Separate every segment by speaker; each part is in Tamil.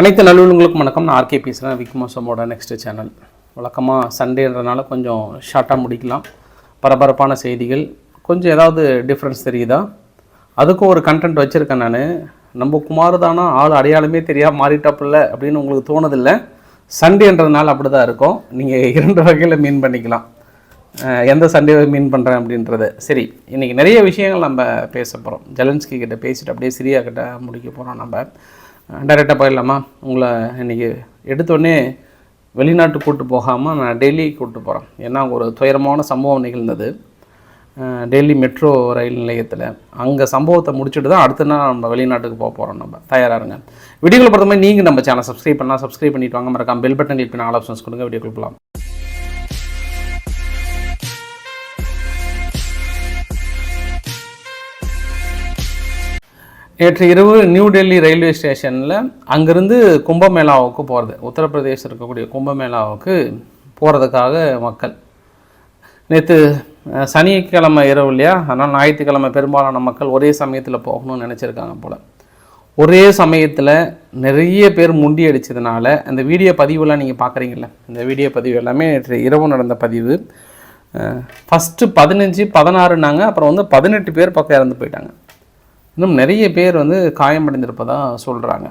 Speaker 1: அனைத்து நல்லுங்களுக்கும் வணக்கம். நான் ஆர்கே பேசுகிறேன் விக்மோசமோட நெக்ஸ்ட் சேனல் வழக்கமாக சண்டேன்றனால கொஞ்சம் ஷார்ட்டாக முடிக்கலாம். பரபரப்பான செய்திகள். கொஞ்சம் ஏதாவது டிஃப்ரென்ஸ் தெரியுதா? அதுக்கும் ஒரு கண்டென்ட் வச்சுருக்கேன் நான். நம்ம குமார் தானா ஆள் அடையாளமே தெரியாம மாறிட்டாப்புல அப்படின்னு உங்களுக்கு தோணுதில்லை. சண்டேன்றதுனால அப்படி தான் இருக்கும். நீங்கள் இரண்டு வகையில் மீன் பண்ணிக்கலாம். எந்த சண்டே மீன் பண்ணுறேன் அப்படின்றத. சரி இன்றைக்கி நிறைய விஷயங்கள் நம்ம பேச போகிறோம் ஜெலன்ஸ்கி கிட்டே பேசிட்டு அப்படியே சிரியா கிட்ட முடிக்க போகிறோம் நம்ம. டைரெக்டாக போயிடலாமா? உங்களை இன்றைக்கி எடுத்தோடனே வெளிநாட்டு கூட்டு போகாமல் நான் டெல்லி கூப்பிட்டு போகிறேன் ஏன்னா ஒரு துயரமான சம்பவம் நிகழ்ந்தது. டெல்லி மெட்ரோ ரயில் நிலையத்தில். அங்கே சம்பவத்தை முடிச்சுட்டு தான் அடுத்த நாள் நம்ம வெளிநாட்டுக்கு போக போகிறோம் நம்ம. தயாராக இருங்க. வீடியோக்களை பொறுத்த மாதிரி நீங்கள் நம்ம சேனல் சப்ஸ்கிரைப் பண்ணால் சப்ஸ்கிரைப் பண்ணிவிட்டு வாங்க. மறக்காம பெல் பட்டன் கிளிக் பண்ணி ஆல் ஆப்ஷன்ஸ் கொடுங்க. வீடியோ கொடுக்கலாம் நேற்று இரவு நியூ டெல்லி ரயில்வே ஸ்டேஷனில் அங்கேருந்து கும்பமேளாவுக்கு போகிறது உத்தரப்பிரதேசம் இருக்கக்கூடிய கும்பமேளாவுக்கு போகிறதுக்காக மக்கள். நேற்று சனிக்கிழமை இரவு இல்லையா? அதனால் ஞாயிற்றுக்கிழமை பெரும்பாலான மக்கள் ஒரே சமயத்தில் போகணும்னு நினச்சிருக்காங்க போல். ஒரே சமயத்தில் நிறைய பேர் முண்டி அடித்ததுனால அந்த வீடியோ பதிவுலாம் நீங்கள் பார்க்குறீங்கள இந்த வீடியோ பதிவு எல்லாமே நேற்று இரவு நடந்த பதிவு. ஃபஸ்ட்டு பதினஞ்சு பதினாறுனாங்க அப்புறம் வந்து பதினெட்டு பேர் பக்கம் இறந்து போயிட்டாங்க. இன்னும் நிறைய பேர் வந்து காயமடைந்திருப்பதாக சொல்கிறாங்க.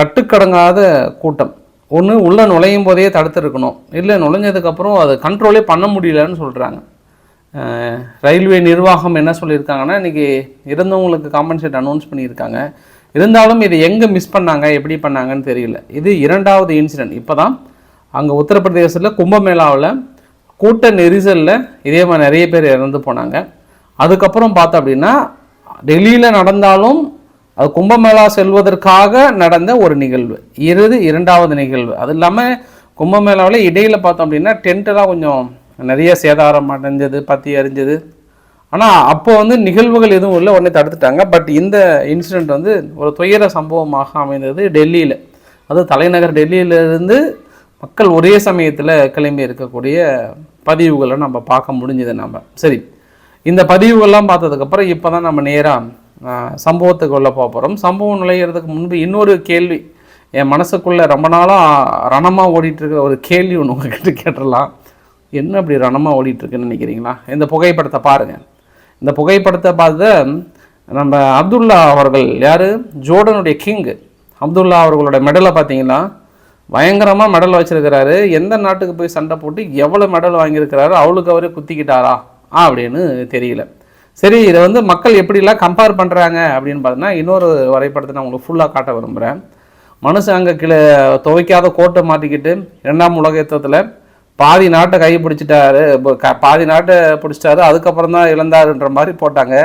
Speaker 1: கட்டுக்கடங்காத கூட்டம். ஒன்று உள்ளே நுழையும் போதே தடுத்துருக்கணும் இல்லை நுழைஞ்சதுக்கப்புறம் அது கண்ட்ரோலே பண்ண முடியலன்னு சொல்கிறாங்க. ரயில்வே நிர்வாகம் என்ன சொல்லியிருக்காங்கன்னா இன்றைக்கி இறந்தவங்களுக்கு காம்பன்சேட் அனௌன்ஸ் பண்ணியிருக்காங்க. இருந்தாலும் இது எங்கே மிஸ் பண்ணாங்க எப்படி பண்ணாங்கன்னு தெரியல. இது இரண்டாவது இன்சிடென்ட் இப்போ தான் அங்கே உத்தரப்பிரதேசத்தில் கும்பமேளாவில் கூட்ட நெரிசலில் இதே மாதிரி நிறைய பேர் இறந்து போனாங்க. அதுக்கப்புறம் பார்த்தோம் அப்படின்னா டெல்லியில் நடந்தாலும் அது கும்பமேளா செல்வதற்காக நடந்த ஒரு நிகழ்வு. இறுதி இரண்டாவது நிகழ்வு. அது இல்லாமல் கும்பமேளாவில் இடையில் பார்த்தோம் அப்படின்னா டென்ட்டெல்லாம் கொஞ்சம் நிறைய சேதாரம் அடைஞ்சது பற்றி எரிஞ்சது ஆனால் அப்போ வந்து நிகழ்வுகள் எதுவும் இல்லை உடனே தடுத்துட்டாங்க. பட் இந்த இன்சிடெண்ட் வந்து ஒரு துயர சம்பவமாக அமைந்தது டெல்லியில். அது தலைநகர் டெல்லியிலிருந்து மக்கள் ஒரே சமயத்தில் கிளம்பி இருக்கக்கூடிய பதிவுகளை நம்ம பார்க்க முடிஞ்சது நம்ம சரி. இந்த பதிவுகள்லாம் பார்த்ததுக்கப்புறம் இப்போ தான் நம்ம நேராக சம்பவத்துக்கு உள்ள போக போகிறோம் சம்பவம் நுழையிறதுக்கு முன்பு இன்னொரு கேள்வி என் மனசுக்குள்ளே ரொம்ப நாளாக ரணமாக ஓடிட்டுருக்கிற ஒரு கேள்வி ஒன்று உங்ககிட்ட கேட்டுடலாம். என்ன அப்படி ரணமாக ஓடிட்டுருக்குன்னு நினைக்கிறீங்களா? இந்த புகைப்படத்தை பாருங்கள் இந்த புகைப்படத்தை பார்த்து நம்ம அப்துல்லா அவர்கள் யார்? ஜோர்டனுடைய கிங்கு அப்துல்லா அவர்களோட மெடலை பார்த்தீங்களா? பயங்கரமாக மெடல் வச்சுருக்கிறாரு. எந்த நாட்டுக்கு போய் சண்டை போட்டு எவ்வளோ மெடல் வாங்கியிருக்கிறாரு? அவளுக்கு அவரே குத்திக்கிட்டாரா? அப்படின்னு தெரியல. சரி இதை வந்து மக்கள் எப்படிலாம் கம்பேர் பண்ணுறாங்க அப்படின்னு பார்த்தீங்கன்னா இன்னொரு வரைபடத்தை நான் உங்களுக்கு ஃபுல்லாக காட்ட விரும்புகிறேன் மனுஷன் அங்கே கீழே துவைக்காத கோட்டை மாட்டிக்கிட்டு இரண்டாம் உலக யுத்தத்தில் பாதி நாட்டை கை பிடிச்சிட்டாரு பாதி நாட்டை பிடிச்சிட்டாரு அதுக்கப்புறம் தான் இழந்தாருன்ற மாதிரி போட்டாங்க.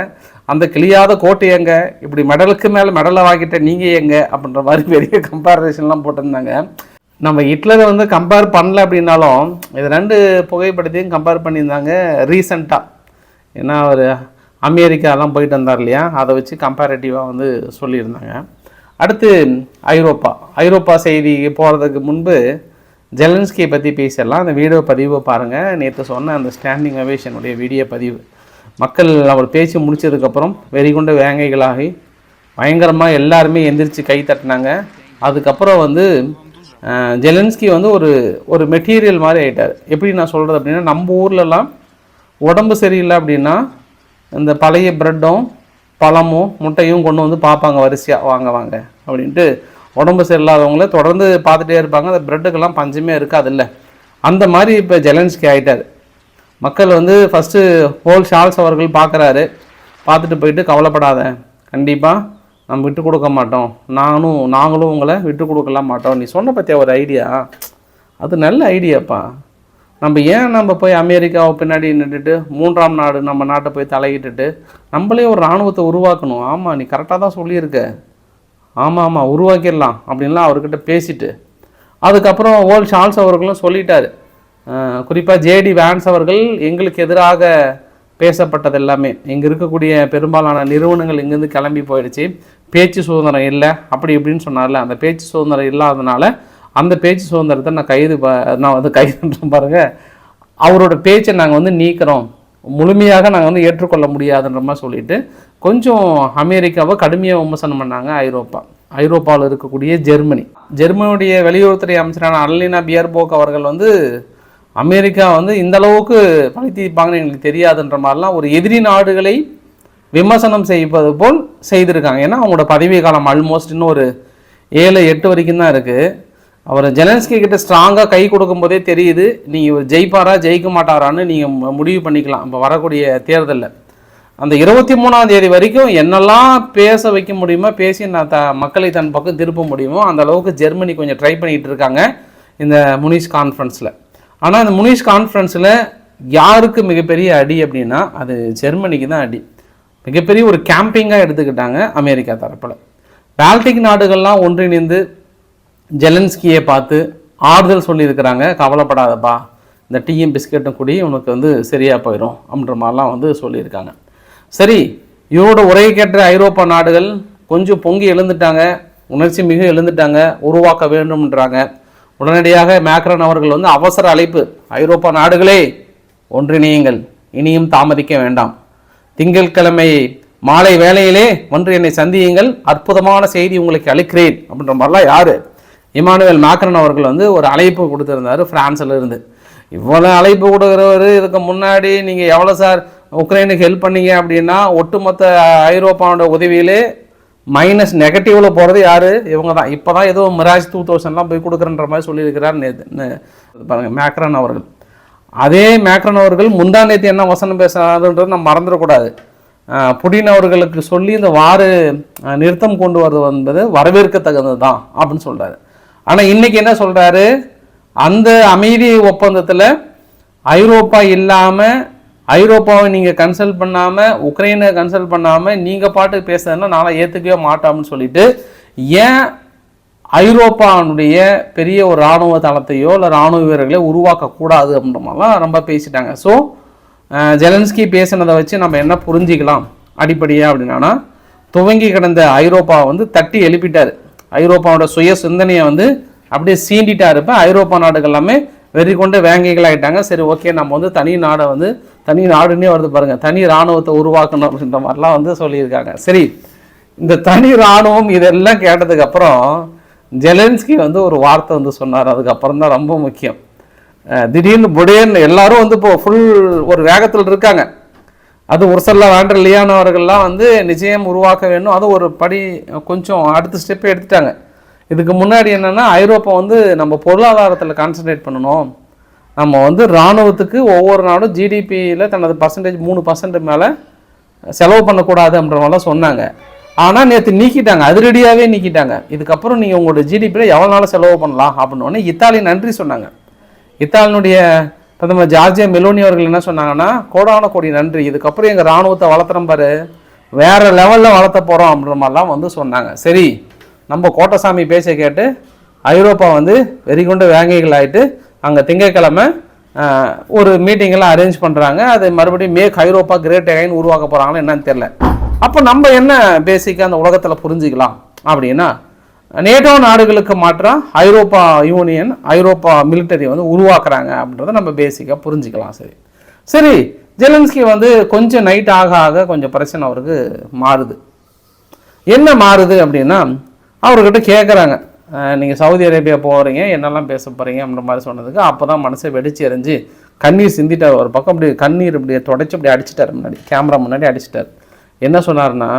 Speaker 1: அந்த கிளியாத கோட்டை எங்க? இப்படி மெடலுக்கு மேலே மெடலை வாங்கிட்ட நீங்கள் எங்க? அப்படின்ற மாதிரி பெரிய கம்பேரிசன்லாம் போட்டிருந்தாங்க. நம்ம ஹிட்லரை வந்து கம்பேர் பண்ணல அப்படின்னாலும் இது ரெண்டு புகைப்படத்தையும் கம்பேர் பண்ணியிருந்தாங்க ரீசண்டாக ஏன்னா அவர் அமெரிக்காலாம் போயிட்டு வந்தார் இல்லையா? அதை வச்சு கம்பேரட்டிவாக வந்து சொல்லியிருந்தாங்க. அடுத்து ஐரோப்பா. ஐரோப்பா செய்தி போகிறதுக்கு முன்பு ஜெலன்ஸ்கியை பற்றி பேசிடலாம். அந்த வீடியோ பதிவை பாருங்கள் நேற்று சொன்ன அந்த ஸ்டாண்டிங் அவேஷனுடைய வீடியோ பதிவு. மக்கள் அவர் பேசி முடிச்சதுக்கப்புறம் வெறிகுண்ட வேங்கைகளாகி பயங்கரமாக எல்லாருமே எந்திரிச்சு கை தட்டினாங்க. அதுக்கப்புறம் வந்து ஜெலன்ஸ்கி வந்து ஒரு ஒரு மெட்டீரியல் மாதிரி ஆயிட்டார். எப்படி நான் சொல்கிறது அப்படின்னா நம்ம ஊர்லலாம் உடம்பு சரியில்லை அப்படின்னா இந்த பழைய ப்ரெட்டும் பழமும் முட்டையும் கொண்டு வந்து பார்ப்பாங்க வரிசையாக வாங்க வாங்க அப்படின்ட்டு உடம்பு சரியில்லாதவங்கள தொடர்ந்து பார்த்துட்டே இருப்பாங்க. அந்த ப்ரெட்டுக்கெல்லாம் பஞ்சமே இருக்காதுல்ல. அந்த மாதிரி இப்போ ஜெலன்ஸ்கி ஆகிட்டார் மக்கள் வந்து ஃபஸ்ட்டு ஹோல் ஷால்ஸ் அவர்கள் பார்க்குறாரு. பார்த்துட்டு போயிட்டு கவலைப்படாத. கண்டிப்பாக நம்ம விட்டு கொடுக்க மாட்டோம். நானும் நாங்களும் உங்களை விட்டு கொடுக்கலாம் மாட்டோம். நீ சொன்ன பற்றிய ஒரு ஐடியா அது நல்ல ஐடியாப்பா நம்ம ஏன் நம்ம போய் அமெரிக்காவை பின்னாடி நின்றுட்டு மூன்றாம் நாடு நம்ம நாட்டை போய் தலையிட்டுட்டு நம்மளே ஒரு இராணுவத்தை உருவாக்கணும். ஆமாம் நீ கரெக்டாக தான் சொல்லியிருக்க. ஆமாம் ஆமாம் உருவாக்கிடலாம் அப்படின்லாம் அவர்கிட்ட பேசிட்டு. அதுக்கப்புறம் ஓல் ஷால்ஸ் அவர்களும் சொல்லிட்டார். குறிப்பாக ஜேடி வேன்ஸ் அவர்கள் எங்களுக்கு எதிராக பேசப்பட்டது எல்லாமே. இங்கே இருக்கக்கூடிய பெரும்பாலான நிறுவனங்கள் இங்கேருந்து கிளம்பி போயிடுச்சு. பேச்சு சுதந்திரம் இல்லை அப்படி இப்படின்னு சொன்னார்ல. அந்த பேச்சு சுதந்திரம் இல்லாதனால அந்த பேச்சு சுதந்திரத்தை நான் கைது நான் வந்து கைதுன்ற பாருங்க. அவரோட பேச்சை நாங்கள் வந்து நீக்கிறோம். முழுமையாக நாங்கள் வந்து ஏற்றுக்கொள்ள முடியாதுன்ற மாதிரி சொல்லிட்டு கொஞ்சம் அமெரிக்காவை கடுமையாக விமர்சனம் பண்ணாங்க ஐரோப்பா. ஐரோப்பாவில் இருக்கக்கூடிய ஜெர்மனி. ஜெர்மனியுடைய வெளியுறவுத்துறை அமைச்சரான அல்லினா பியர்போக் அவர்கள் வந்து அமெரிக்கா வந்து இந்த அளவுக்கு பழி தீர்ப்பாங்கன்னு எங்களுக்கு தெரியாதுன்ற மாதிரிலாம் ஒரு எதிரி நாடுகளை விமர்சனம் செய்வது போல் செய்திருக்காங்க. ஏன்னா அவங்களோட பதவி காலம் ஆல்மோஸ்ட் இன்னும் ஒரு ஏழு எட்டு வரைக்கும் தான் இருக்குது அவர் ஜெலன்ஸ்கி கிட்ட ஸ்ட்ராங்காக கை கொடுக்கும்போதே தெரியுது. நீங்கள் இவர் ஜெயிப்பாரா ஜெயிக்க மாட்டாரான்னு நீங்கள் முடிவு பண்ணிக்கலாம். இப்போ வரக்கூடிய தேர்தலில். அந்த இருபத்தி மூணாம் தேதி வரைக்கும் என்னெல்லாம் பேச வைக்க முடியுமோ பேசி நான் த மக்களை தன் பக்கம் திருப்ப முடியுமோ அந்த அளவுக்கு ஜெர்மனி கொஞ்சம் ட்ரை பண்ணிகிட்டு இருக்காங்க. இந்த முனிஷ் கான்ஃபரன்ஸில் ஆனால் இந்த முனிஷ் கான்ஃபரன்ஸில் யாருக்கு மிகப்பெரிய அடி அப்படின்னா அது ஜெர்மனிக்கு தான் அடி. மிகப்பெரிய ஒரு கேம்பிங்காக எடுத்துக்கிட்டாங்க அமெரிக்கா தரப்பில். பால்டிக் நாடுகள்லாம் ஒன்றிணைந்து ஜெலன்ஸ்கியை பார்த்து ஆறுதல் சொல்லியிருக்கிறாங்க கவலைப்படாதப்பா இந்த டீயும் பிஸ்கெட்டும் கூடி உனக்கு வந்து சரியாக போயிடும் அப்படின்ற மாதிரிலாம் வந்து சொல்லியிருக்காங்க. சரி இவரோட உரையை கேட்ட ஐரோப்பா நாடுகள் கொஞ்சம் பொங்கி எழுந்துட்டாங்க உணர்ச்சி மிக எழுந்துட்டாங்க உருவாக்க வேண்டும்ன்றாங்க. உடனடியாக மேக்ரன் அவர்கள் வந்து அவசர அழைப்பு ஐரோப்பா நாடுகளே ஒன்றிணையுங்கள். இனியும் தாமதிக்க வேண்டாம். திங்கட்கிழமை மாலை வேளையிலே ஒன்று என்னை சந்தியுங்கள். அற்புதமான செய்தி உங்களுக்கு அளிக்கிறேன். அப்படின்ற மாதிரிலாம் யார்? இமானுவேல் மேக்ரன் அவர்கள் வந்து ஒரு அழைப்பு கொடுத்துருந்தாரு ஃப்ரான்ஸில் இருந்து இவ்வளோ அழைப்பு கொடுக்குறவர் இதுக்கு முன்னாடி நீங்கள் எவ்வளோ சார் உக்ரைனுக்கு ஹெல்ப் பண்ணீங்க அப்படின்னா ஒட்டுமொத்த ஐரோப்பாவோட உதவியிலே மைனஸ் நெகட்டிவில் போகிறது யார்? இவங்க தான் இப்போ தான் ஏதோ மிராஜ் டூ தௌசண்ட்லாம் போய் கொடுக்குறன்ற மாதிரி சொல்லியிருக்கிறார் நேத்து நே- பாருங்க அவர்கள். அதே மேக்ரன் அவர்கள் முந்தா நேத்தி என்ன வசனம் பேசுறாருன்றது நம்ம மறந்துடக்கூடாது. புடின் அவர்களுக்கு சொல்லி இந்த வாறு நிறுத்தம் கொண்டு வருவது என்பது வரவேற்கத்தகுந்தது தான் அப்படின்னு சொல்கிறாரு ஆனால் இன்னைக்கு என்ன சொல்கிறாரு அந்த அமைதி ஒப்பந்தத்தில் ஐரோப்பா இல்லாமல் ஐரோப்பாவை நீங்கள் கன்சல்ட் பண்ணாமல் உக்ரைனை கன்சல்ட் பண்ணாமல் நீங்கள் பாட்டுக்கு பேசுறதுன்னா நான் ஏற்றுக்கவே மாட்டோம்னு சொல்லிட்டு ஏன் ஐரோப்பாவுடைய பெரிய ஒரு இராணுவ தளத்தையோ இல்லை இராணுவ வீரர்களையோ உருவாக்கக்கூடாது அப்படின்ற ரொம்ப பேசிட்டாங்க. ஸோ ஜெலன்ஸ்கி பேசினதை வச்சு நம்ம என்ன புரிஞ்சிக்கலாம்? அடிப்படையாக அப்படின்னா துவங்கி கிடந்த ஐரோப்பாவை வந்து தட்டி எழுப்பிட்டார். ஐரோப்பாவோட சுய சிந்தனையை வந்து அப்படியே சீண்டிட்டா இருப்பேன் ஐரோப்பா நாடுகள் எல்லாமே வெறி கொண்டு வேங்கைகளாகிட்டாங்க சரி ஓகே நம்ம வந்து தனி நாடை வந்து தனி நாடுன்னே வருது பாருங்க. தனி இராணுவத்தை உருவாக்கணும் அப்படின்ற மாதிரிலாம் வந்து சொல்லியிருக்காங்க. சரி இந்த தனி இராணுவம் இதெல்லாம் கேட்டதுக்கப்புறம் ஜெலன்ஸ்கி வந்து ஒரு வார்த்தை வந்து சொன்னார். அதுக்கப்புறம் தான் ரொம்ப முக்கியம். திடீர்னு புடேன்னு எல்லாரும் வந்து இப்போ ஃபுல் ஒரு வேகத்தில் இருக்காங்க. அது ஒரு வேண்டர் லியானோ லியானவர்கள்லாம் வந்து நிச்சயம் உருவாக்க வேணும் அது ஒரு படி கொஞ்சம் அடுத்த ஸ்டெப்பே எடுத்துட்டாங்க. இதுக்கு முன்னாடி என்னென்னா ஐரோப்பா வந்து நம்ம பொருளாதாரத்தில் கான்சன்ட்ரேட் பண்ணணும். நம்ம வந்து இராணுவத்துக்கு ஒவ்வொரு நாடும் ஜிடிபியில் தனது பர்சன்டேஜ் மூணு பர்சன்ட் மேலே செலவு பண்ணக்கூடாது அப்படின்ற மாதிரிலாம் சொன்னாங்க. ஆனால் நேற்று நீக்கிட்டாங்க. அதிரடியாகவே நீக்கிட்டாங்க. இதுக்கப்புறம் நீங்கள் உங்களோட ஜிடிபியில் எவ்வளோ நாள் செலவு பண்ணலாம் அப்படின்னோடனே இத்தாலி நன்றி சொன்னாங்க. இத்தாலினுடைய பிரதமர் ஜார்ஜியா மெலோனி அவர்கள் என்ன சொன்னாங்கன்னா கோடான கோடி நன்றி. இதுக்கப்புறம் எங்கள் இராணுவத்தை வளர்த்துறோம் பாரு. வேறு லெவலில் வளர்த்த போகிறோம் அப்படின்ற மாதிரிலாம் வந்து சொன்னாங்க. சரி நம்ம கோட்டசாமி பேச்சை கேட்டு ஐரோப்பா வந்து வெறிகொண்டு வேங்கைகள் ஆயிட்டு அங்கே திங்கட்கிழமை ஒரு மீட்டிங்கெல்லாம் அரேஞ்ச் பண்ணுறாங்க அது மறுபடியும் மேக் ஐரோப்பா கிரேட் அகைன் உருவாக்க போகிறாங்களோ என்னன்னு தெரில அப்போ நம்ம என்ன பேசிக்காக அந்த உலகத்தில் புரிஞ்சுக்கலாம் அப்படின்னா நேட்டோ நாடுகளுக்கு மாற்றம் ஐரோப்பா யூனியன் ஐரோப்பா மிலிட்டரி வந்து உருவாக்குறாங்க அப்படின்றத நம்ம பேசிக்காக புரிஞ்சுக்கலாம் சரி. சரி ஜெலன்ஸ்கி வந்து கொஞ்சம் நைட் ஆக ஆக கொஞ்சம் பிரச்சனை அவருக்கு மாறுது. என்ன மாறுது அப்படின்னா அவர்கிட்ட கேட்குறாங்க நீங்கள் சவுதி அரேபியா போகிறீங்க என்னெல்லாம் பேச போகிறீங்க அப்படின்ற மாதிரி சொன்னதுக்கு அப்போ தான் மனசை வெடிச்சு எறிஞ்சு கண்ணீர் சிந்திட்டார். ஒரு பக்கம் அப்படி கண்ணீர் இப்படி தொடச்சி அப்படி அடிச்சிட்டார் முன்னாடி கேமரா முன்னாடி அடிச்சிட்டார். என்ன சொன்னார்னா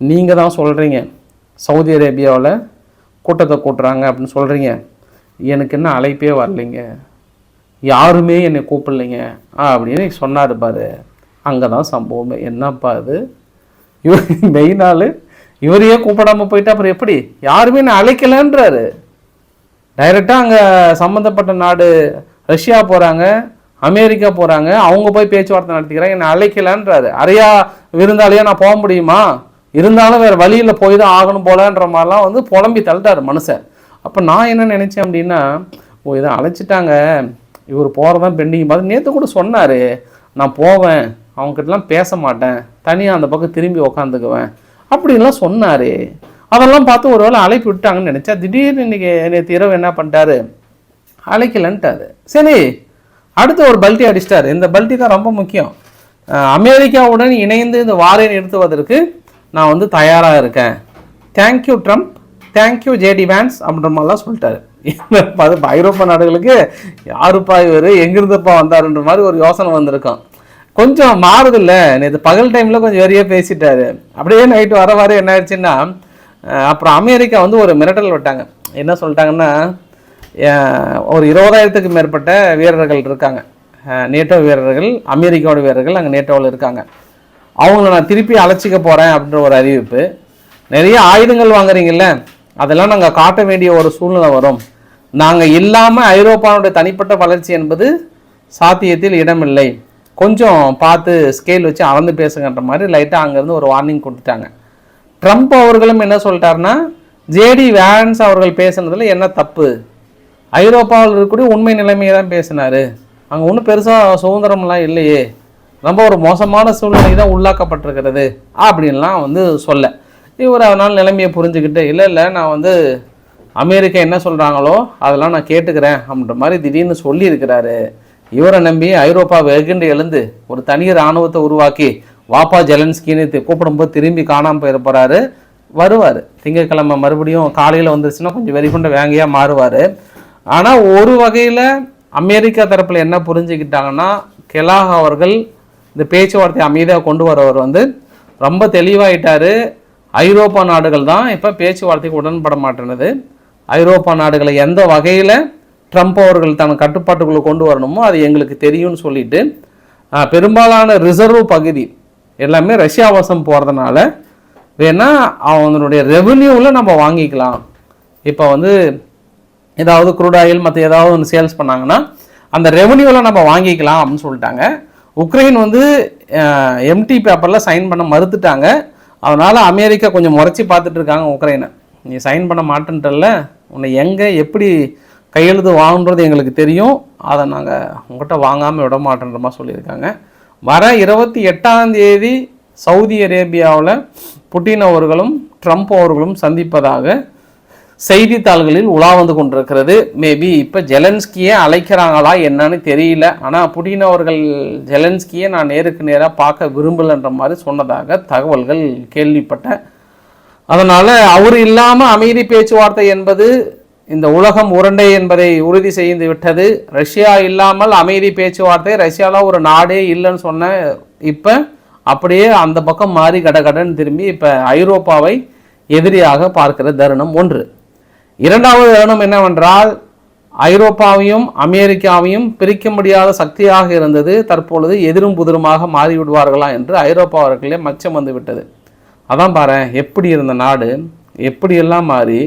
Speaker 1: நீங்கள் தான் சொல்கிறீங்க சவுதி அரேபியாவில் கூட்டத்தை கூட்டுறாங்க அப்படின்னு சொல்கிறீங்க எனக்கு என்ன அழைப்பே வரலைங்க. யாருமே என்னை கூப்பிடலைங்க. அப்படின்னு சொன்னார் பாரு. அங்கே தான் சம்பவமே. என்னப்பா இது? இவர் மெயின் இவரையே கூப்பிடாம போயிட்டு அப்புறம் எப்படி? யாருமே நான் அழைக்கலன்றாரு. டைரெக்டாக அங்கே சம்மந்தப்பட்ட நாடு ரஷ்யா போகிறாங்க அமெரிக்கா போகிறாங்க அவங்க போய் பேச்சுவார்த்தை நடத்திக்கிறாங்க என்னை அழைக்கலன்றாரு. அறையா விருந்தாலேயே நான் போக முடியுமா? இருந்தாலும் வேறு வழியில் போய் தான் ஆகணும் போலன்ற மாதிரிலாம் வந்து புலம்பி தள்ளிட்டார் மனுஷன். அப்போ நான் என்ன நினச்சேன் அப்படின்னா ஓ இதை அழைச்சிட்டாங்க. இவர் போகிறதான் பெண்டிங் பார்த்து நேற்று கூட சொன்னார். நான் போவேன். அவங்ககிட்டலாம் பேச மாட்டேன். தனியாக அந்த பக்கம் திரும்பி உக்காந்துக்குவேன். அப்படின்லாம் சொன்னார். அதெல்லாம் பார்த்து ஒரு வேளை அழைப்பு விட்டாங்கன்னு நினச்சா திடீர்னு இன்றைக்கி நேற்று இரவு என்ன பண்ணிட்டாரு? அழைக்கலன்ட்டாரு. சரி அடுத்து ஒரு பல்ட்டி அடிச்சிட்டாரு. இந்த பல்ட்டி தான் ரொம்ப முக்கியம். அமெரிக்காவுடன் இணைந்து இந்த வாரை நிறுத்துவதற்கு நான் வந்து தயாராக இருக்கேன். Thank you Trump thank you JD Vance அப்படின்ற மாதிரிலாம் சொல்லிட்டாரு. அது ஐரோப்பா நாடுகளுக்கு யாருப்பா இவர்? எங்கிருந்துப்பா வந்தாருன்ற மாதிரி ஒரு யோசனை வந்திருக்கும். கொஞ்சம் மாறுதில்ல. நேற்று பகல் டைமில் கொஞ்சம் வெறிய பேசிட்டாரு. அப்படியே நைட்டு வர வர என்ன ஆயிடுச்சுன்னா அப்புறம் அமெரிக்கா வந்து ஒரு மிரட்டல் விட்டாங்க. என்ன சொல்லிட்டாங்கன்னா ஒரு இருபதாயிரத்துக்கு மேற்பட்ட வீரர்கள் இருக்காங்க. நேட்டோ வீரர்கள் அமெரிக்காவோட வீரர்கள் அங்கே நேட்டோவில் இருக்காங்க. அவங்கள நான் திருப்பி அழைச்சிக்க போகிறேன் அப்படின்ற ஒரு அறிவிப்பு. நிறைய ஆயுதங்கள் வாங்குறீங்கல்ல அதெல்லாம் நாங்கள் காட்ட வேண்டிய ஒரு சூழ்நிலை வரும். நாங்கள் இல்லாமல் ஐரோப்பாவுடைய தனிப்பட்ட வளர்ச்சி என்பது சாத்தியத்தில் இடமில்லை. கொஞ்சம் பார்த்து ஸ்கேல் வச்சு அளந்து பேசுங்கன்ற மாதிரி லைட்டாக அங்கேருந்து ஒரு வார்னிங் கொடுத்துட்டாங்க. ட்ரம்ப் அவர்களும் என்ன சொல்லிட்டாருன்னா ஜேடி வேன்ஸ் அவர்கள் பேசுனதில் என்ன தப்பு? ஐரோப்பாவில் இருக்கக்கூடிய உண்மை நிலைமையை தான் பேசினார். அங்கே ஒன்றும் பெருசாக சுதந்திரம்லாம் இல்லையே. ரொம்ப ஒரு மோசமான சூழ்நிலை தான் உள்ளாக்கப்பட்டிருக்கிறது அப்படின்லாம் வந்து சொல்ல. இவர் அதனால் நிலைமையை புரிஞ்சுக்கிட்டு இல்லை இல்லை நான் வந்து அமெரிக்கா என்ன சொல்கிறாங்களோ அதெல்லாம் நான் கேட்டுக்கிறேன் அப்படின்ற மாதிரி திடீர்னு சொல்லியிருக்கிறாரு. இவரை நம்பி ஐரோப்பா வெகுண்டு எழுந்து ஒரு தனி இராணுவத்தை உருவாக்கி வாப்பா ஜெலன்ஸ்கின்னு கூப்பிடும்போது திரும்பி காணாமல் போயிட போகிறாரு வருவார். திங்கட்கிழமை மறுபடியும் காலையில் வந்துருச்சுன்னா கொஞ்சம் வெறிகுண்ட வேங்கையாக மாறுவார். ஆனால் ஒரு வகையில் அமெரிக்கா தரப்பில் என்ன புரிஞ்சுக்கிட்டாங்கன்னா கெலாக் அவர்கள் இந்த பேச்சுவார்த்தை அமைதியாக கொண்டு வரவர் வந்து ரொம்ப தெளிவாயிட்டார். ஐரோப்பா நாடுகள் தான் இப்போ பேச்சுவார்த்தைக்கு உடன்பட மாட்டேனது. ஐரோப்பா நாடுகளை எந்த வகையில் ட்ரம்ப் அவர்கள் தன் கட்டுப்பாட்டுக்குள்ளே கொண்டு வரணுமோ அது எங்களுக்கு தெரியும்னு சொல்லிட்டு பெரும்பாலான ரிசர்வ் பகுதி எல்லாமே ரஷ்யா வசம் போகிறதுனால வேணால் அவனுடைய ரெவன்யூவில் நம்ம வாங்கிக்கலாம். இப்போ வந்து ஏதாவது குரூட் ஆயில் மற்ற ஏதாவது ஒன்று சேல்ஸ் பண்ணாங்கன்னா அந்த ரெவன்யூவில் நம்ம வாங்கிக்கலாம் அப்படின்னு சொல்லிட்டாங்க. உக்ரைன் வந்து எம்டி பேப்பரில் சைன் பண்ண மறுத்துட்டாங்க. அதனால் அமெரிக்கா கொஞ்சம் முறைச்சி பார்த்துட்டு இருக்காங்க உக்ரைனை. நீ சைன் பண்ண மாட்டேன்ட்டல உன்னை எங்கே எப்படி கையெழுத்து வாங்குன்றது எங்களுக்கு தெரியும். அதை நாங்கள் உங்கள்கிட்ட வாங்காமல் விட மாட்டேன்ற மாதிரி சொல்லியிருக்காங்க. வர இருபத்தி எட்டாம் தேதி சவுதி அரேபியாவில் புட்டின் அவர்களும் ட்ரம்ப் அவர்களும் சந்திப்பதாக செய்தித்தாள்களில் உலா வந்து கொண்டிருக்கிறது. மேபி இப்போ ஜெலன்ஸ்கியே அழைக்கிறாங்களா என்னன்னு தெரியல. ஆனால் புட்டின் அவர்கள் ஜெலன்ஸ்கியை நான் நேருக்கு நேராக பார்க்க விரும்பலைன்ற மாதிரி சொன்னதாக தகவல்கள் கேள்விப்பட்டேன். அதனால் அவர் இல்லாமல் அமைதி பேச்சுவார்த்தை என்பது இந்த உலகம் உருண்டை என்பதை உறுதி செய்து விட்டது. ரஷ்யா இல்லாமல் அமைதி பேச்சுவார்த்தை ரஷ்யாவில் ஒரு நாடே இல்லைன்னு சொன்ன இப்போ அப்படியே அந்த பக்கம் மாறி கடகடன்னு திரும்பி இப்போ ஐரோப்பாவை எதிரியாக பார்க்கிற தருணம் ஒன்று. இரண்டாவது தருணம் என்னவென்றால் ஐரோப்பாவையும் அமெரிக்காவையும் பிரிக்க முடியாத சக்தியாக இருந்தது. தற்பொழுது எதிரும் புதிருமாக மாறிவிடுவார்களா என்று ஐரோப்பாவர்களே மச்சம் வந்து விட்டது. அதான் பாரு எப்படி இருந்த நாடு எப்படியெல்லாம் மாறி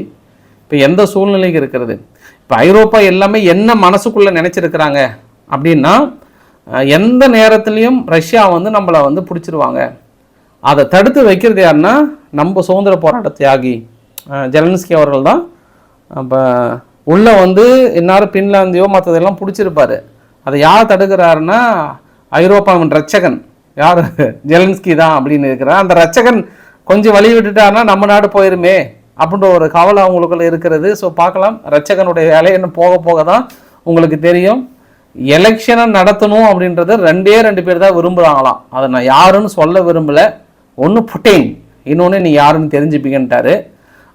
Speaker 1: இப்போ எந்த சூழ்நிலைக்கு இருக்கிறது? இப்போ ஐரோப்பா எல்லாமே என்ன மனசுக்குள்ளே நினச்சிருக்கிறாங்க அப்படின்னா எந்த நேரத்துலையும் ரஷ்யா வந்து நம்மளை வந்து பிடிச்சிருவாங்க. அதை தடுத்து வைக்கிறது யாருன்னா நம்ம சுதந்திர போராட்ட தியாகி ஜெலன்ஸ்கி அவர்கள் தான். அப்போ உள்ளே வந்து இன்னாரும் பின்லாந்தியோ மற்றதெல்லாம் பிடிச்சிருப்பார். அதை யார் தடுக்கிறாருன்னா ஐரோப்பாவின் ரட்சகன் யார்? ஜெலன்ஸ்கி தான் அப்படின்னு இருக்கிறார் அந்த ரட்சகன் கொஞ்சம் வழி விட்டுட்டாருன்னா நம்ம நாடு போயிருமே. அப்படின்ற ஒரு கவலை அவங்களுக்குள்ள இருக்கிறது. ஸோ பார்க்கலாம். ரட்சகனுடைய வேலை இன்னும் போக போக தான் உங்களுக்கு தெரியும். எலெக்ஷனை நடத்தணும் அப்படின்றது ரெண்டே ரெண்டு பேர் தான் விரும்புகிறாங்களாம் அதை நான் யாருன்னு சொல்ல விரும்பலை. ஒன்று புட்டின். இன்னொன்று நீ யாருன்னு தெரிஞ்சுப்பீங்கன்ட்டாரு.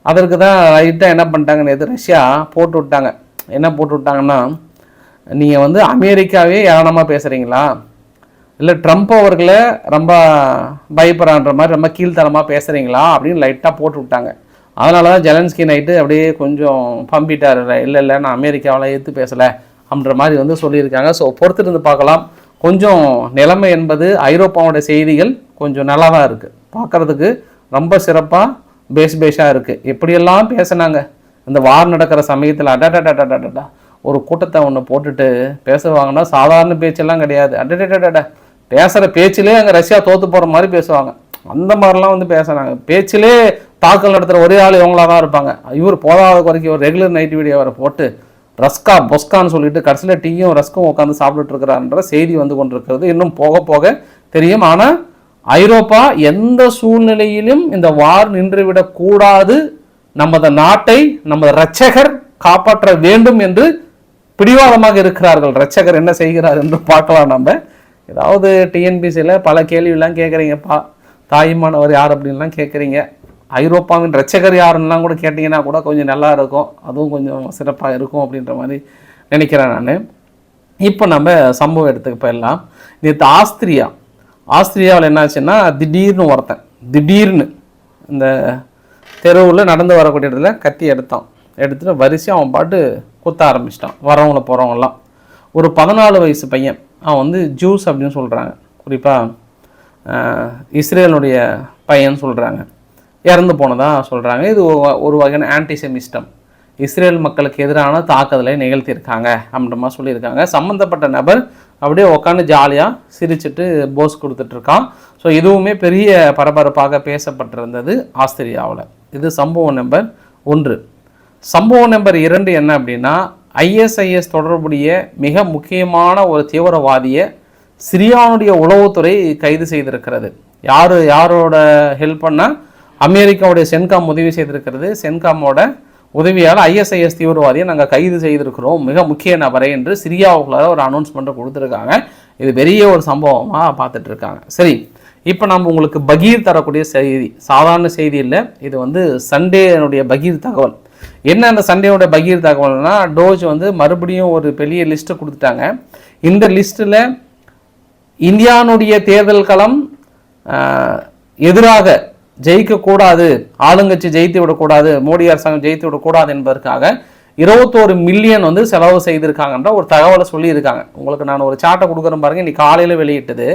Speaker 1: அதற்கு தான் ரைட்டாக என்ன பண்ணிட்டாங்க நேற்று ரஷ்யா போட்டு விட்டாங்க. என்ன போட்டு விட்டாங்கன்னா நீங்கள் வந்து அமெரிக்காவே ஏளனமாக பேசுகிறீங்களா இல்லை ட்ரம்ப் அவர்களை ரொம்ப பயப்படுறான்ற மாதிரி ரொம்ப கீழ்த்தனமாக பேசுகிறீங்களா அப்படின்னு லைட்டாக போட்டு விட்டாங்க. அதனால தான் ஜெலன்ஸ்கி நைட்டு அப்படியே கொஞ்சம் பம்பிட்டார். இல்லை இல்லை நான் அமெரிக்காவில் ஏற்று பேசலை அப்படின்ற மாதிரி வந்து சொல்லியிருக்காங்க. ஸோ பொறுத்திருந்து பார்க்கலாம். கொஞ்சம் நிலைமை என்பது ஐரோப்பாவோட செய்திகள் கொஞ்சம் நல்லா தான் இருக்குது பார்க்குறதுக்கு ரொம்ப சிறப்பாக பேஸ் பேஸாக இருக்குது எப்படியெல்லாம் பேசுனாங்க? இந்த வார் நடக்கிற சமயத்தில் அடடடடடடா ஒரு கூட்டத்தை ஒன்று போட்டுட்டு பேசுவாங்கன்னா சாதாரண பேச்செல்லாம் கிடையாது. அடடடடட பேசுகிற பேச்சிலே அங்கே ரஷ்யா தோற்று போகிற மாதிரி பேசுவாங்க. அந்த மாதிரிலாம் வந்து பேசுகிறாங்க பேச்சிலே தாக்கல் நடத்துகிற ஒரே ஆள் இவங்களா தான் இருப்பாங்க. இவர் போதாத குறைக்கு ஒரு ரெகுலர் நைட் வீடியோ அவரை போட்டு ரஸ்கா பொஸ்கான்னு சொல்லிட்டு கடைசியில் டீயும் ரஸ்கும் உட்காந்து சாப்பிட்டுட்டு இருக்கிறான்ற செய்தி வந்து கொண்டிருக்கிறது. இன்னும் போக போக தெரியும். ஆனால் ஐரோப்பா எந்த சூழ்நிலையிலும் இந்த வார் நின்றுவிடக்கூடாது நமது நாட்டை நமது இரட்சகர் காப்பாற்ற வேண்டும் என்று பிடிவாதமாக இருக்கிறார்கள். இரட்சகர் என்ன செய்கிறார் என்று பார்க்கலாம் நம்ம. ஏதாவது டிஎன்பிசியில் பல கேள்வியெல்லாம் கேட்குறீங்கப்பா. தாயுமானவர் யார் அப்படின்லாம் கேட்குறீங்க. ஐரோப்பாவின் ரச்சகர் யாருன்னெலாம் கூட கேட்டிங்கன்னா கூட கொஞ்சம் நல்லா இருக்கும். அதுவும் கொஞ்சம் சிறப்பாக இருக்கும் அப்படின்ற மாதிரி நினைக்கிறேன் நான். இப்போ நம்ம சம்பவம் எடுத்துக்க போயிடலாம். நேற்று ஆஸ்திரியா ஆஸ்திரியாவில் என்னாச்சுன்னா திடீர்னு ஒருத்தன் திடீர்னு இந்த தெருவில் நடந்து வரக்கூடிய இடத்துல கத்தி எடுத்தான். எடுத்துகிட்டு வரிசையாக அவன் பாட்டு குத்த ஆரம்பிச்சிட்டான். வரவங்கள போகிறவங்கலாம் ஒரு பதினாலு வயசு பையன். அவன் வந்து ஜூஸ் அப்படின்னு சொல்கிறாங்க குறிப்பாக இஸ்ரேலுடைய பையன் சொல்கிறாங்க இறந்து போனதாக சொல்கிறாங்க இது ஒரு- வகையான ஆன்டிசெமிஸ்டம் இஸ்ரேல் மக்களுக்கு எதிரான தாக்குதலை நிகழ்த்தியிருக்காங்க அப்படின்ற மாதிரி சொல்லியிருக்காங்க. சம்மந்தப்பட்ட நபர் அப்படியே உட்காந்து ஜாலியாக சிரிச்சிட்டு போஸ் கொடுத்துட்ருக்கான். ஸோ இதுவுமே பெரிய பரபரப்பாக பேசப்பட்டிருந்தது ஆஸ்திரியாவில். இது சம்பவம் நம்பர் ஒன்று. சம்பவம் நம்பர் இரண்டு என்ன அப்படின்னா ஐஎஸ்ஐஎஸ் தொடர்புடைய மிக முக்கியமான ஒரு தீவிரவாதியை சிரியானுடைய உளவுத்துறை கைது செய்திருக்கிறது. யார் யாரோட ஹெல்ப் பண்ணால் அமெரிக்காவுடைய சென்காம் உதவி செய்திருக்கிறது. சென்காமோட உதவியால் ஐஎஸ்ஐஎஸ் தீவிரவாதியை நாங்கள் கைது செய்திருக்கிறோம். மிக முக்கிய நபரை என்று சிரியாவுக்குள்ளார ஒரு அனௌன்ஸ்மெண்ட்டை கொடுத்துருக்காங்க. இது பெரிய ஒரு சம்பவமாக பார்த்துட்டு இருக்காங்க சரி இப்போ நம்ம உங்களுக்கு பகீர் தரக்கூடிய செய்தி சாதாரண செய்தி இல்லை. இது வந்து சண்டேனுடைய பகீர் தகவல். என்ன அந்த சண்டேனுடைய பகீர் தகவல்னா டோஜ் வந்து மறுபடியும் ஒரு பெரிய லிஸ்ட்டை கொடுத்துட்டாங்க. இந்த லிஸ்ட்டில் இந்தியானுடைய தேர்தல் களம் எதிராக ஜெயிக்கக்கூடாது ஆளுங்கட்சி ஜெயித்து விடக்கூடாது மோடி அரசாங்கம் ஜெயித்து விடக்கூடாது என்பதற்காக இருபத்தோரு மில்லியன் வந்து செலவு செய்திருக்காங்கன்ற ஒரு தகவலை சொல்லியிருக்காங்க. உங்களுக்கு நான் ஒரு சார்ட்டை கொடுக்குறேன் பாருங்க இன்னைக்கு காலையில் வெளியிட்டது.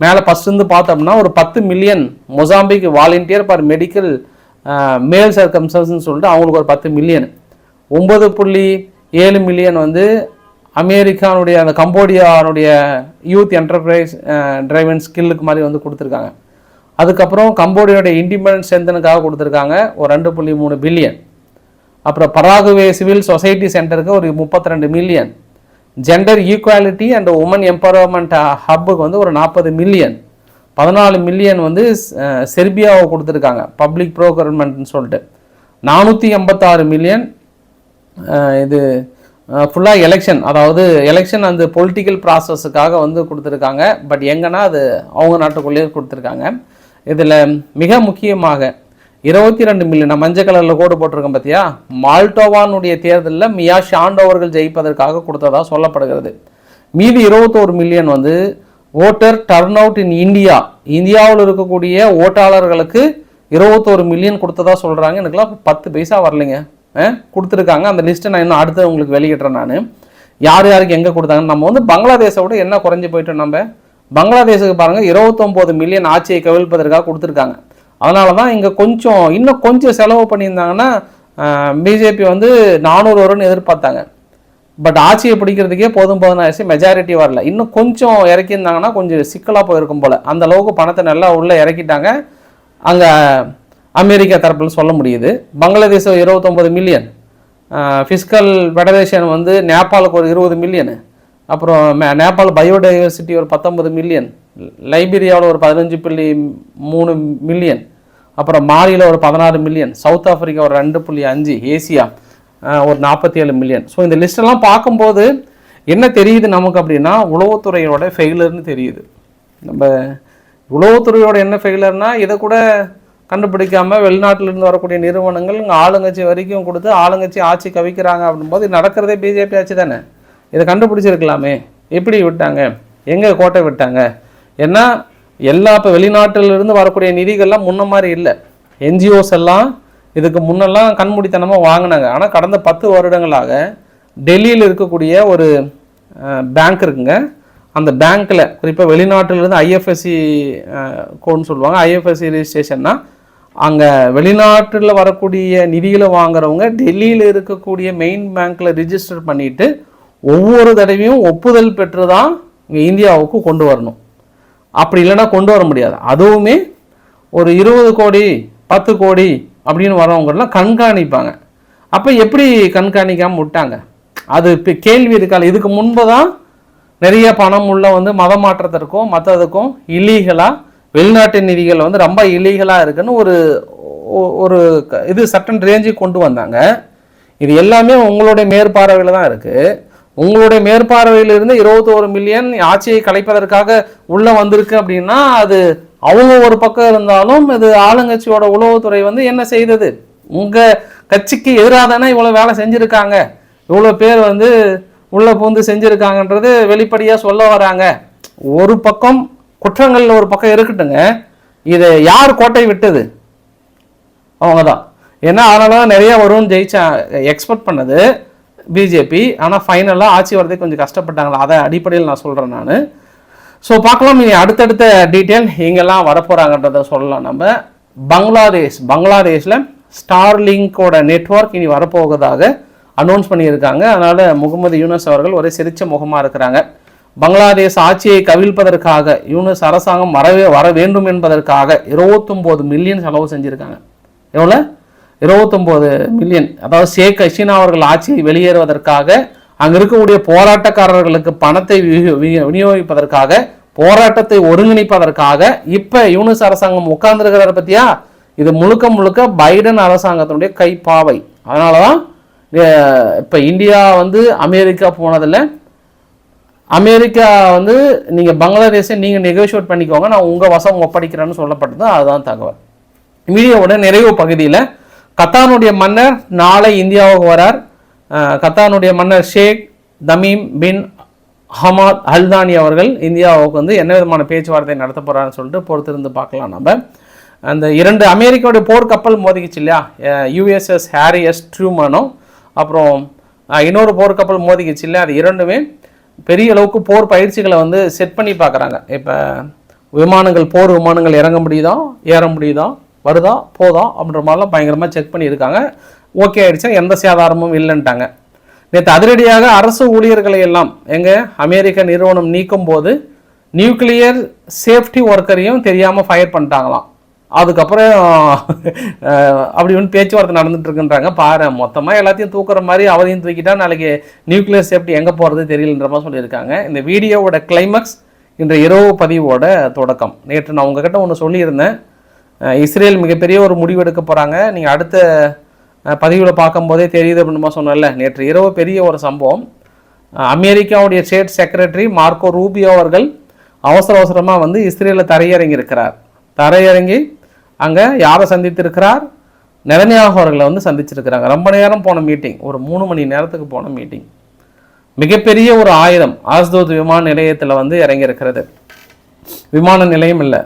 Speaker 1: மேலே ஃபஸ்ட் இருந்து பார்த்தோம்னா ஒரு பத்து million Mozambique volunteer for medical male சர்க்கம்சன்ஸ்னு சொல்லிட்டு அவங்களுக்கு ஒரு பத்து மில்லியன். ஒன்பது புள்ளி ஏழு மில்லியன் வந்து அமெரிக்கானுடைய அந்த கம்போடியானுடைய யூத் என்டர்பிரைஸ் டிரைவன் ஸ்கில்லுக்கு மாதிரி வந்து கொடுத்துருக்காங்க. அதுக்கப்புறம் கம்போடியாவுடைய இண்டிபெண்டன்ஸ் ஸ்ட்ரென்தனுக்காக கொடுத்துருக்காங்க. ஒரு ரெண்டு புள்ளி மூணு பில்லியன் அப்புறம் பராகுவே சிவில் சொசைட்டி சென்டருக்கு ஒரு முப்பத்தி ரெண்டு million gender equality and women empowerment ஹப்புக்கு வந்து ஒரு நாற்பது மில்லியன் பதினாலு மில்லியன் வந்து செர்பியாவை கொடுத்துருக்காங்க. பப்ளிக் ப்ரோக்ரமெண்ட்னு சொல்லிட்டு. நானூற்றி எண்பத்தாறு மில்லியன் இது ஃபுல்லாக எலெக்ஷன் அதாவது எலெக்ஷன் அந்த பொலிட்டிக்கல் ப்ராசஸுக்காக வந்து கொடுத்துருக்காங்க. பட் எங்கன்னா அது அவங்க நாட்டுக்குள்ளேயே கொடுத்துருக்காங்க. இதில் மிக முக்கியமாக இருபத்தி ரெண்டு மில்லியன் மஞ்சள் கலரில் கோடு போட்டிருக்கேன் பார்த்தியா மால்டோவானுடைய தேர்தலில் மியா ஷாண்டோவர்கள் ஜெயிப்பதற்காக கொடுத்ததாக சொல்லப்படுகிறது. மீதி இருபத்தோரு மில்லியன் வந்து voter turnout in India இந்தியாவில் இருக்கக்கூடிய ஓட்டாளர்களுக்கு இருபத்தோரு மில்லியன் கொடுத்ததா சொல்கிறாங்க எனக்குலாம் பத்து பைசா வரலைங்க. கொடுத்துருக்காங்க. அந்த லிஸ்ட்டை நான் இன்னும் அடுத்து உங்களுக்கு வெளியிடுறேன் நான். யார் யாருக்கு எங்கே கொடுத்தாங்க நம்ம வந்து பங்களாதேஷை விட என்ன குறைஞ்சி போயிட்டோம் நம்ம? பங்களாதேஷுக்கு பாருங்கள் இருபத்தொம்போது மில்லியன் ஆட்சியை கவிழ்ப்பதற்காக கொடுத்துருக்காங்க. அதனால தான் இங்கே கொஞ்சம் இன்னும் கொஞ்சம் செலவு பண்ணியிருந்தாங்கன்னா பிஜேபி வந்து நானூறு வரும்னு எதிர்பார்த்தாங்க. பட் ஆட்சியை பிடிக்கிறதுக்கே போதும் போதும் ஆயிடுச்சு. மெஜாரிட்டி வரல. இன்னும் கொஞ்சம் இறக்கியிருந்தாங்கன்னா கொஞ்சம் சிக்கலாக போயிருக்கும் போல். அந்த அளவுக்கு பணத்தை நல்லா உள்ளே இறக்கிட்டாங்க. அங்கே அமெரிக்கா தரப்பில் சொல்ல முடியுது. பங்களாதேஷ் இருபத்தொம்பது மில்லியன் ஃபிஸ்கல் ஃபெடரேஷன் வந்து நேபாளுக்கு ஒரு இருபது மில்லியனு அப்புறம் மே- நேபாள் பயோடைவர்சிட்டி ஒரு பத்தொன்பது மில்லியன் லைபீரியாவில் ஒரு பதினஞ்சு புள்ளி மூணு மில்லியன் அப்புறம் மாலியில் ஒரு பதினாறு மில்லியன் சவுத் ஆஃப்ரிக்கா ஒரு ரெண்டு புள்ளி அஞ்சு. ஏசியா ஒரு நாற்பத்தி ஏழு மில்லியன் ஸோ இந்த லிஸ்டெல்லாம் பார்க்கும்போது என்ன தெரியுது நமக்கு அப்படின்னா உளவுத்துறையோட ஃபெயிலர்னு தெரியுது. நம்ம உளவுத்துறையோட என்ன ஃபெயிலர்னால் இதை கூட கண்டுபிடிக்காம வெளிநாட்டிலிருந்து வரக்கூடிய நிறுவனங்கள் இங்கே ஆளுங்கட்சி வரைக்கும் கொடுத்து ஆளுங்கட்சி ஆட்சி கவிக்கிறாங்க அப்படின்போது இது நடக்கிறதே பிஜேபி ஆட்சி தானே? இதை கண்டுபிடிச்சிருக்கலாமே. எப்படி விட்டாங்க? எங்கே கோட்டை விட்டாங்க? ஏன்னா எல்லா இப்போ வெளிநாட்டிலிருந்து வரக்கூடிய நிதிகள்லாம் முன்ன மாதிரி இல்லை. என்ஜிஓஸ் எல்லாம் இதுக்கு முன்னெல்லாம் கண்மூடித்தனமாக வாங்கினாங்க. ஆனால் கடந்த பத்து வருடங்களாக டெல்லியில் இருக்கக்கூடிய ஒரு பேங்க் இருக்குங்க. அந்த பேங்க்கில் குறிப்பாக வெளிநாட்டிலிருந்து ஐஎஃப்எஸ்சி கோட்னு சொல்லுவாங்க. ஐஎஃப்எஸ்சி ரிஜிஸ்ட்ரேஷன்னா அங்கே வெளிநாட்டில் வரக்கூடிய நிதிகளை வாங்குறவங்க டெல்லியில் இருக்கக்கூடிய மெயின் பேங்க்கில் ரிஜிஸ்டர் பண்ணிவிட்டு ஒவ்வொரு தடவையும் ஒப்புதல் பெற்று தான் இங்கே இந்தியாவுக்கு கொண்டு வரணும். அப்படி இல்லைன்னா கொண்டு வர முடியாது. அதுவுமே ஒரு இருபது கோடி பத்து கோடி அப்படின்னு வரவங்கெல்லாம் கண்காணிப்பாங்க. அப்போ எப்படி கண்காணிக்காமல் விட்டாங்க? அது இப்போ கேள்வி இருக்கால இதுக்கு முன்பு தான் நிறைய பணம் உள்ள வந்து மதமாற்றத்திற்கும் மற்றதுக்கும் இல்லீகலாக வெளிநாட்டு நிதிகள் வந்து ரொம்ப இலீகலாக இருக்குன்னு ஒரு ஒரு க- இது சட்டன் ரேஞ்சுக்கு கொண்டு வந்தாங்க. இது எல்லாமே உங்களுடைய மேற்பார்வையில் தான் இருக்குது உங்களுடைய மேற்பார்வையிலிருந்து இருபத்தோரு மில்லியன் ஆட்சியை கலைப்பதற்காக உள்ளே வந்திருக்கு அப்படின்னா அது அவங்க ஒரு பக்கம் இருந்தாலும் இது ஆளுங்கட்சியோட உளவுத்துறை வந்து என்ன செய்தது? உங்கள் கட்சிக்கு எதிராக தானே இவ்வளோ வேலை செஞ்சுருக்காங்க. இவ்வளோ பேர் வந்து உள்ளே பூந்து செஞ்சுருக்காங்கன்றது வெளிப்படையாக சொல்ல வராங்க. ஒரு பக்கம் குற்றங்கள் ஒரு பக்கம் இருக்கட்டுங்க இதை யார் கோட்டை விட்டது? அவங்க தான் ஏன்னா அதனால தான் நிறைய வரும்னு ஜெயிச்சா எக்ஸ்பெக்ட் பண்ணது பிஜேபி ஆனால் ஃபைனலாக ஆட்சி வரதே கொஞ்சம் கஷ்டப்பட்டாங்களா? அதை அடிப்படையில் நான் சொல்கிறேன் நான். ஸோ பார்க்கலாம். இனி அடுத்தடுத்த டீட்டெயில் எங்கெல்லாம் வரப்போகிறாங்கன்றத சொல்லலாம் நம்ம. பங்களாதேஷ். பங்களாதேஷில் ஸ்டார்லிங்கோட நெட்வொர்க் இனி வரப்போவதாக அனௌன்ஸ் பண்ணியிருக்காங்க. அதனால் முகமது யூனஸ் அவர்கள் ஒரே சிரிச்ச முகமாக இருக்கிறாங்க. பங்களாதேஷ் ஆட்சியை கவிழ்ப்பதற்காக யூனிஸ் அரசாங்கம் வரவே வர வேண்டும் என்பதற்காக இருபத்தொம்போது மில்லியன் செலவு செஞ்சுருக்காங்க. எவ்வளோ இருபத்தொம்போது மில்லியன். அதாவது ஷேக் ஹசீனா அவர்கள் ஆட்சியை வெளியேறுவதற்காக அங்கே இருக்கக்கூடிய போராட்டக்காரர்களுக்கு பணத்தை வி- வி- விநியோகிப்பதற்காக போராட்டத்தை ஒருங்கிணைப்பதற்காக இப்போ யூனிஸ் அரசாங்கம் உட்கார்ந்துருக்கிறத பற்றியா இது முழுக்க முழுக்க பைடன் அரசாங்கத்தினுடைய கைப்பாவை. அதனால தான் இப்போ இந்தியா வந்து அமெரிக்கா போனதில் அமெரிக்கா வந்து நீங்கள் பங்களாதேஷை நீங்கள் நெகோஷியேட் பண்ணிக்கோங்க நான் உங்கள் வசம் ஒப்படைக்கிறேன்னு சொல்லப்பட்டது அதுதான் தகவல். மீடியாவோட நிறைவு பகுதியில் கத்தானுடைய மன்னர் நாளை இந்தியாவுக்கு வரார். கத்தானுடைய மன்னர் Sheikh Tamim bin Hamad Al Thani அவர்கள் இந்தியாவுக்கு வந்து என்ன விதமான பேச்சுவார்த்தை நடத்த போறாருன்னு சொல்லிட்டு பொறுத்திருந்து பார்க்கலாம் நம்ம அந்த இரண்டு அமெரிக்காவுடைய போர்க்கப்பல் மோதிக்கிச்சு இல்லையா? யூஎஸ்எஸ் ஹாரி எஸ் ட்ரூமனோ அப்புறம் இன்னொரு போர்க்கப்பல் மோதிக்கிச்சு இல்லையா? அது இரண்டுமே. பெரிய அளவுக்கு போர் பயிற்சிகளை வந்து செட் பண்ணி பார்க்குறாங்க. இப்போ விமானங்கள் போர் விமானங்கள் இறங்க முடியுதா? ஏற முடியுதா? வருதா? போதா? அப்படின்ற மாதிரிலாம் பயங்கரமாக செக் பண்ணியிருக்காங்க ஓகே ஆகிடுச்சா எந்த சேதாரமும் இல்லைன்ட்டாங்க. நேற்று அதிரடியாக அரசு ஊழியர்களை எல்லாம் எங்கள் அமெரிக்க நிறுவனம் நீக்கும் போது நியூக்ளியர் சேஃப்டி ஒர்க்கரையும் தெரியாமல் ஃபயர் பண்ணிட்டாங்களாம். அதுக்கப்புறம் அப்படி ஒன்று பேச்சுவார்த்தை நடந்துட்டு இருக்குன்றாங்க. பாரு மொத்தமாக எல்லாத்தையும் தூக்குற மாதிரி அவரையும் தூக்கிட்டா நாளைக்கு நியூக்ளியர் சேஃப்டி எங்கே போகிறது தெரியலன்ற மாதிரி சொல்லியிருக்காங்க. இந்த வீடியோவோட கிளைமேக்ஸ் இன்று இரவு பதிவோட தொடக்கம். நேற்று நான் உங்ககிட்ட ஒன்று சொல்லியிருந்தேன். இஸ்ரேல் மிகப்பெரிய ஒரு முடிவு எடுக்க போகிறாங்க நீங்கள் அடுத்த பதிவில் பார்க்கும்போதே தெரியுது அப்படின்னு சொன்னேன்ல. நேற்று இரவு பெரிய ஒரு சம்பவம். அமெரிக்காவுடைய ஸ்டேட் செக்ரட்டரி மார்க்கோ ரூபியோ அவர்கள் அவசர அவசரமாக வந்து இஸ்ரேலில் தரையிறங்கி இருக்கிறார் தரையிறங்கி அங்கே யாரை சந்தித்திருக்கிறார்? நெதன்யாகு அவர்களை வந்து சந்திச்சிருக்கிறாங்க. ரொம்ப நேரம் போன மீட்டிங் ஒரு மூணு மணி நேரத்துக்கு போன மீட்டிங் மிகப்பெரிய ஒரு ஆயுதம் ஆஸ்தோத் விமான நிலையத்தில் வந்து இறங்கியிருக்கிறது. விமான நிலையம் இல்லை.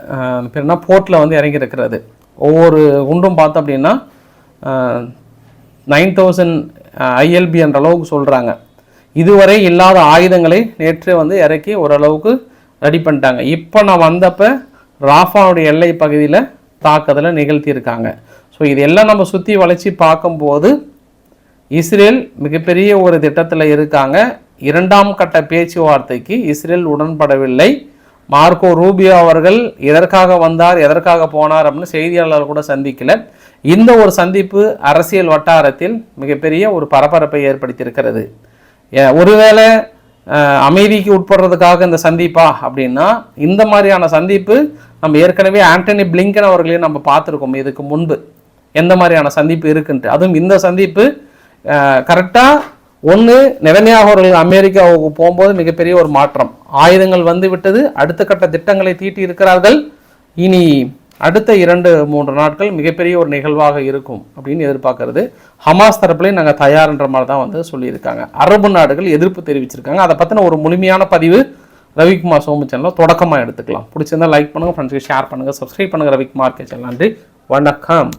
Speaker 1: பேர்னா போர்ட்டில் வந்து இறங்கியிருக்கிறது. ஒவ்வொரு குண்டும் பார்த்தோம் அப்படின்னா நைன் தௌசண்ட் ஐஎல்பி என்ற அளவுக்கு சொல்கிறாங்க இதுவரை இல்லாத ஆயுதங்களை நேற்று வந்து இறக்கி ஓரளவுக்கு ரெடி பண்ணிட்டாங்க. இப்போ நான் வந்தப்போ ராஃபாவுடைய எல்லை பகுதியில் தாக்குதலை நிகழ்த்தியிருக்காங்க. ஸோ இதெல்லாம் நம்ம சுற்றி வளைச்சி பார்க்கும்போது இஸ்ரேல் மிகப்பெரிய ஒரு திட்டத்தில் இருக்காங்க. இரண்டாம் கட்ட பேச்சுவார்த்தைக்கு இஸ்ரேல் உடன்படவில்லை. மார்க்கோ ரூபியோ அவர்கள் எதற்காக வந்தார் எதற்காக போனார் அப்படின்னு செய்தியாளர் கூட சந்திக்கல. இந்த ஒரு சந்திப்பு அரசியல் வட்டாரத்தில் மிகப்பெரிய ஒரு பரபரப்பை ஏற்படுத்தியிருக்கிறது. ஒருவேளை அமைதிக்கு உட்படுறதுக்காக இந்த சந்திப்பா அப்படின்னா இந்த மாதிரியான சந்திப்பு நம்ம ஏற்கனவே ஆண்டனி பிளிங்கன் அவர்களையும் நம்ம பார்த்துருக்கோம். இதுக்கு முன்பு எந்த மாதிரியான சந்திப்பு இருக்குன்ட்டு. அதுவும் இந்த சந்திப்பு கரெக்டாக ஒன்று நெதன்யாகு அவர்கள் அமெரிக்காவுக்கு போகும்போது மிகப்பெரிய ஒரு மாற்றம். ஆயுதங்கள் வந்து விட்டது அடுத்த கட்ட திட்டங்களை தீட்டி இருக்கிறார்கள் இனி அடுத்த இரண்டு மூன்று நாட்கள் மிகப்பெரிய ஒரு நிகழ்வாக இருக்கும் அப்படின்னு எதிர்பார்க்கறது. ஹமாஸ் தரப்புலேயும் நாங்கள் தயார்ன்ற மாதிரி தான் வந்து சொல்லியிருக்காங்க. அரபு நாடுகள் எதிர்ப்பு தெரிவிச்சிருக்காங்க. அதை பற்றின ஒரு முழுமையான பதிவு ரவிக்குமார் சோமு சேனலில் தொடக்கமாக எடுத்துக்கலாம். பிடிச்சிருந்தா லைக் பண்ணுங்கள் ஃப்ரெண்ட்ஸுக்கு ஷேர் பண்ணுங்கள் சப்ஸ்கிரைப் பண்ணுங்கள் ரவிக்குமார் கே சேனல் நன்றி. வணக்கம்.